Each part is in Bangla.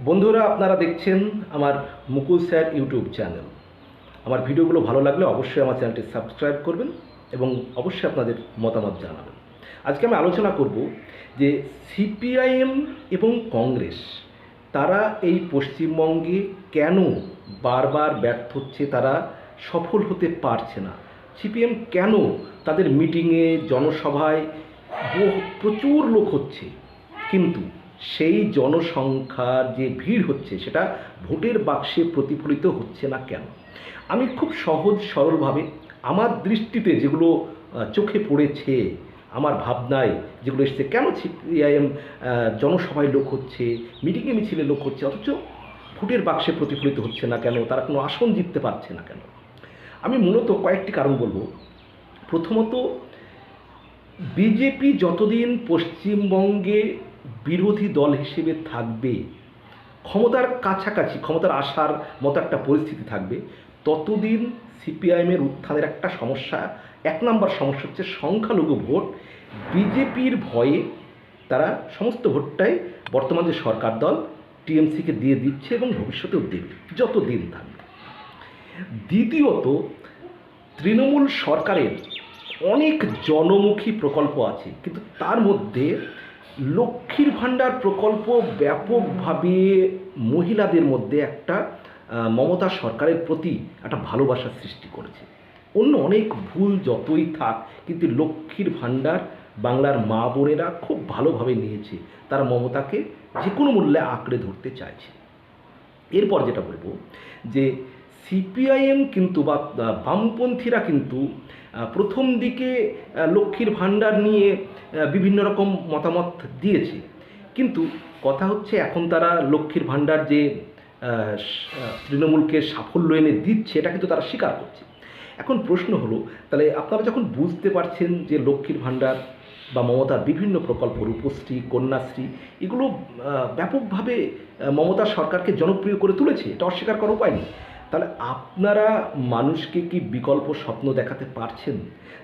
বন্ধুরা, আপনারা দেখছেন আমার মুকুল স্যার ইউটিউব চ্যানেল। আমার ভিডিওগুলো ভালো লাগলে অবশ্যই আমার চ্যানেলটি সাবস্ক্রাইব করবেন এবং অবশ্যই আপনাদের মতামত জানাবেন। আজকে আমি আলোচনা করব যে সিপিআইএম এবং কংগ্রেস, তারা এই পশ্চিমবঙ্গে কেন বারবার ব্যর্থ হচ্ছে, তারা সফল হতে পারছে না? সিপিএম কেন তাদের মিটিংয়ে, জনসভায় প্রচুর লোক হচ্ছে, কিন্তু সেই জনসংখ্যার যে ভিড় হচ্ছে, সেটা ভোটের বাক্সে প্রতিফলিত হচ্ছে না কেন? আমি খুব সহজ সরলভাবে আমার দৃষ্টিতে যেগুলো চোখে পড়েছে, আমার ভাবনায় যেগুলো এসছে, কেন সিপিআইএম জনসভায় লোক হচ্ছে, মিটিংয়ে মিছিলে লোক হচ্ছে, অথচ ভোটের বাক্সে প্রতিফলিত হচ্ছে না কেন? তারা কোনো আসন জিততে পারছে না কেন? আমি মূলত কয়েকটি কারণ বলব। প্রথমত, বিজেপি যতদিন পশ্চিমবঙ্গে বিরোধী দল হিসেবে থাকবে। ক্ষমতার কাছাকাছি, ক্ষমতার আসার মতো একটা পরিস্থিতি থাকবে। ততদিন সিপিআইএমের উত্থানের একটা সমস্যা, এক নম্বর সমস্যা হচ্ছে সংখ্যালঘু ভোট। বিজেপির ভয়ে তারা সমস্ত ভোটটাই বর্তমান যে সরকার দল টিএমসিকে দিয়ে দিচ্ছে এবং ভবিষ্যতেও দেবে যত দিন থাকবে। দ্বিতীয়ত, তৃণমূল সরকারের অনেক জনমুখী প্রকল্প আছে, কিন্তু তার মধ্যে লক্ষ্মীর ভাণ্ডার প্রকল্প ব্যাপকভাবে মহিলাদের মধ্যে একটা মমতা সরকারের প্রতি একটা ভালোবাসার সৃষ্টি করেছে। অন্য অনেক ভুল যতই থাক, কিন্তু লক্ষ্মীর ভাণ্ডার বাংলার মা বোনেরা খুব ভালোভাবে নিয়েছে। তারা মমতাকে যে কোনো মূল্যে আঁকড়ে ধরতে চাইছে। এরপর যেটা বলব, যে সিপিআইএম কিন্তু বা বামপন্থীরা কিন্তু প্রথম দিকে লক্ষ্মীর ভাণ্ডার নিয়ে বিভিন্ন রকম মতামত দিয়েছে। কিন্তু কথা হচ্ছে এখন তারা লক্ষ্মীর ভাণ্ডার যে তৃণমূলকে সাফল্য এনে দিচ্ছে, এটা কিন্তু তারা স্বীকার করছে। এখন প্রশ্ন হলো, তাহলে আপনারা যখন বুঝতে পারছেন যে লক্ষ্মীর ভাণ্ডার বা মমতার বিভিন্ন প্রকল্প, রূপশ্রী, কন্যাশ্রী, এগুলো ব্যাপকভাবে মমতা সরকারকে জনপ্রিয় করে তুলেছে, এটা অস্বীকার করার উপায় নেই। তাহলে আপনারা মানুষকে কি বিকল্প স্বপ্ন দেখাতে পারছেন?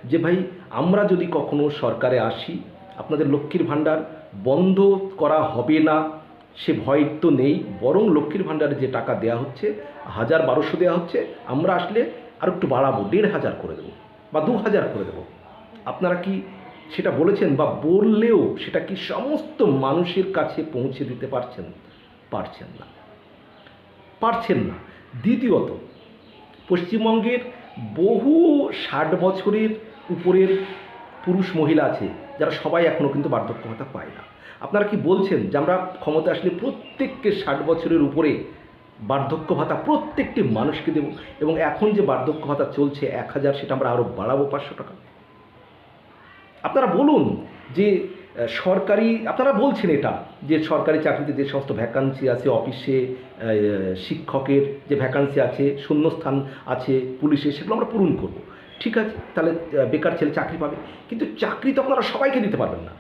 যে ভাই, আমরা যদি কখনো সরকারে আসি, আপনাদের লক্ষ্মীর ভাণ্ডার বন্ধ করা হবে না, সে ভয় তো নেই। বরং লক্ষ্মীর ভাণ্ডারে যে টাকা দেওয়া হচ্ছে, হাজার বারোশো দেওয়া হচ্ছে, আমরা আসলে আর একটু বাড়াবো, দেড় হাজার করে দেবো বা দু হাজার করে দেবো। আপনারা কি সেটা বলেছেন বা বললেও সেটা কি সমস্ত মানুষের কাছে পৌঁছে দিতে পারছেন? পারছেন না। পারছেন না। দ্বিতীয়ত, পশ্চিমবঙ্গের বহু ষাট বছরের উপরের পুরুষ মহিলা আছে, যারা সবাই এখনও কিন্তু বার্ধক্য ভাতা পায় না। আপনারা কি বলছেন যে আমরা ক্ষমতা আসলে প্রত্যেককে ষাট বছরের উপরে বার্ধক্য ভাতা প্রত্যেকটি মানুষকে দেব এবং এখন যে বার্ধক্য ভাতা চলছে এক হাজার, সেটা আমরা আরও বাড়াবো পাঁচশো টাকা? আপনারা বলুন যে সরকারি, আপনারা বলছেন এটা, যে সরকারি চাকরিতে যে সমস্ত ভ্যাকান্সি আছে অফিসে শিক্ষকের যে ভ্যাকান্সি আছে, শূন্যস্থান আছে, পুলিশে, সেগুলো আমরা পূরণ করব। ঠিক আছে, তাহলে বেকার ছেলে চাকরি পাবে। কিন্তু চাকরি তো আপনারা সবাইকে দিতে পারবেন না।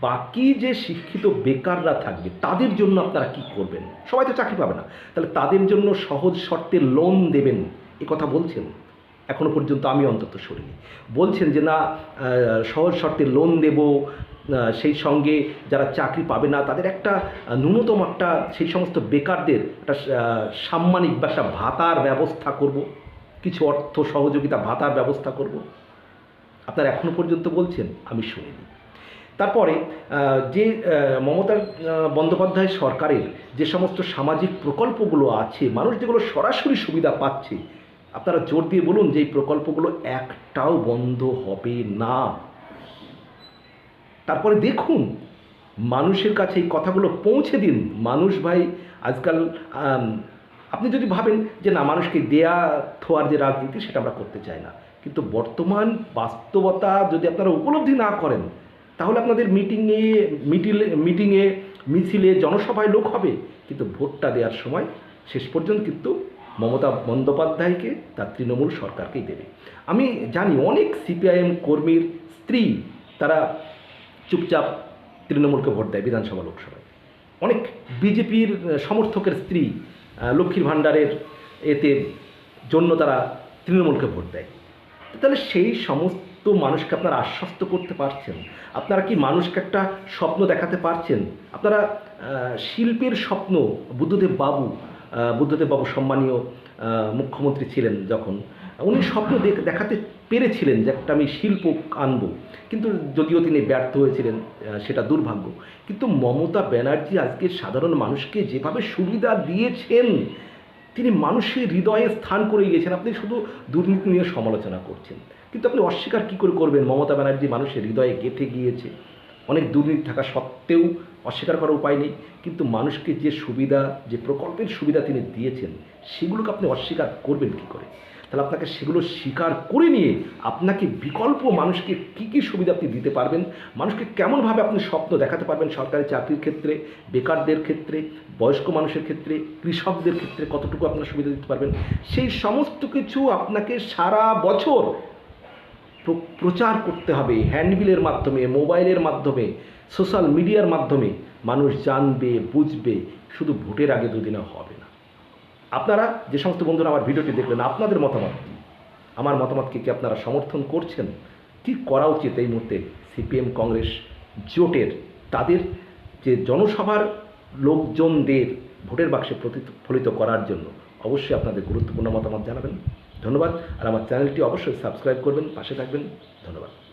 বাকি যে শিক্ষিত বেকাররা থাকবে, তাদের জন্য আপনারা কি করবেন? সবাই তো চাকরি পাবে না। তাহলে তাদের জন্য সহজ শর্তে লোন দেবেন, এ কথা বলছেন? এখনও পর্যন্ত আমি অন্তত শুনিনি বলছেন যে না সহজ শর্তে লোন দেব সেই সঙ্গে যারা চাকরি পাবে না, তাদের একটা ন্যূনতম একটা সেই সমস্ত বেকারদের একটা সাম্মানিক বা একটা ভাতার ব্যবস্থা করব। কিছু অর্থ সহযোগিতা, ভাতার ব্যবস্থা করব। আপনারা এখনও পর্যন্ত বলছেন, আমি শুনিনি। তারপরে যে মমতা বন্দ্যোপাধ্যায় সরকারের যে সমস্ত সামাজিক প্রকল্পগুলো আছে, মানুষ যেগুলো সরাসরি সুবিধা পাচ্ছে, আপনারা জোর দিয়ে বলুন যে এই প্রকল্পগুলো একটাও বন্ধ হবে না। তারপরে দেখুন, মানুষের কাছে এই কথাগুলো পৌঁছে দিন। মানুষ ভাই, আজকাল আপনি যদি ভাবেন যে না, মানুষকে দেয়া থোয়ার যে রাজনীতি, সেটা আমরা করতে চাই না। কিন্তু বর্তমান বাস্তবতা যদি আপনারা উপলব্ধি না করেন, তাহলে আপনাদের মিটিংয়ে মিটিলে মিটিংয়ে মিছিলে জনসভায় লোক হবে। কিন্তু ভোটটা দেওয়ার সময় শেষ পর্যন্ত কিন্তু মমতা বন্দ্যোপাধ্যায়কে, তার তৃণমূল সরকারকেই দেবে। আমি জানি অনেক সিপিআইএম কর্মীর স্ত্রী, তারা চুপচাপ তৃণমূলকে ভোট দেয় বিধানসভা লোকসভায়। অনেক বিজেপির সমর্থকের স্ত্রী লক্ষ্মীর ভাণ্ডারের এতে জন্য তারা তৃণমূলকে ভোট দেয়। তাহলে সেই সমস্ত মানুষকে আপনারা আশ্বস্ত করতে পারছেন? আপনারা কি মানুষকে একটা স্বপ্ন দেখাতে পারছেন? আপনারা শিল্পের স্বপ্ন, বুদ্ধদেব বাবু বুদ্ধদেব বাবু সম্মানীয় মুখ্যমন্ত্রী ছিলেন যখন, উনি স্বপ্ন দেখ- দেখাতে পেরেছিলেন যে একটা আমি শিল্প আনব। কিন্তু যদিও তিনি ব্যর্থ হয়েছিলেন সেটা দুর্ভাগ্য। কিন্তু মমতা ব্যানার্জি আজকে সাধারণ মানুষকে যেভাবে সুবিধা দিয়েছেন, তিনি মানুষের হৃদয়ে স্থান করে গিয়েছেন। আপনি শুধু দুর্নীতি নিয়ে সমালোচনা করছেন। কিন্তু আপনি অস্বীকার কী করে করবেন? মমতা ব্যানার্জি মানুষের হৃদয়ে গেঁথে গিয়েছে। অনেক দুর্নীতি থাকা সত্ত্বেও অস্বীকার করার উপায় নেই। কিন্তু মানুষকে যে সুবিধা, যে প্রকল্পের সুবিধা তিনি দিয়েছেন, সেগুলোকে আপনি অস্বীকার করবেন কী করে? তাহলে আপনাকে সেগুলো স্বীকার করে নিয়ে আপনাকে বিকল্প মানুষকে কী কী সুবিধা আপনি দিতে পারবেন? মানুষকে কেমনভাবে আপনি স্বপ্ন দেখাতে পারবেন সরকারি চাকরির ক্ষেত্রে, বেকারদের ক্ষেত্রে, বয়স্ক মানুষের ক্ষেত্রে, কৃষকদের ক্ষেত্রে কতটুকু আপনার সুবিধা দিতে পারবেন? সেই সমস্ত কিছু আপনাকে সারা বছর প্রচার করতে হবে হ্যান্ডবিলের মাধ্যমে, মোবাইলের মাধ্যমে, সোশ্যাল মিডিয়ার মাধ্যমে। মানুষ জানবে, বুঝবে, শুধু ভোটের আগে দুদিনে হবে। আপনারা যে সমস্ত বন্ধুরা আমার ভিডিওটি দেখলেন, আপনাদের মতামত? আমার মতামতকে কি আপনারা সমর্থন করছেন? কি করা উচিত এই মুহূর্তে সিপিএম কংগ্রেস জোটের? তাদের যে জনসভার লোকজনদের ভোটের বাক্সে প্রতিফলিত করার জন্য অবশ্যই আপনাদের গুরুত্বপূর্ণ মতামত জানাবেন। ধন্যবাদ। আর আমার চ্যানেলটি অবশ্যই সাবস্ক্রাইব করবেন, পাশে থাকবেন। ধন্যবাদ।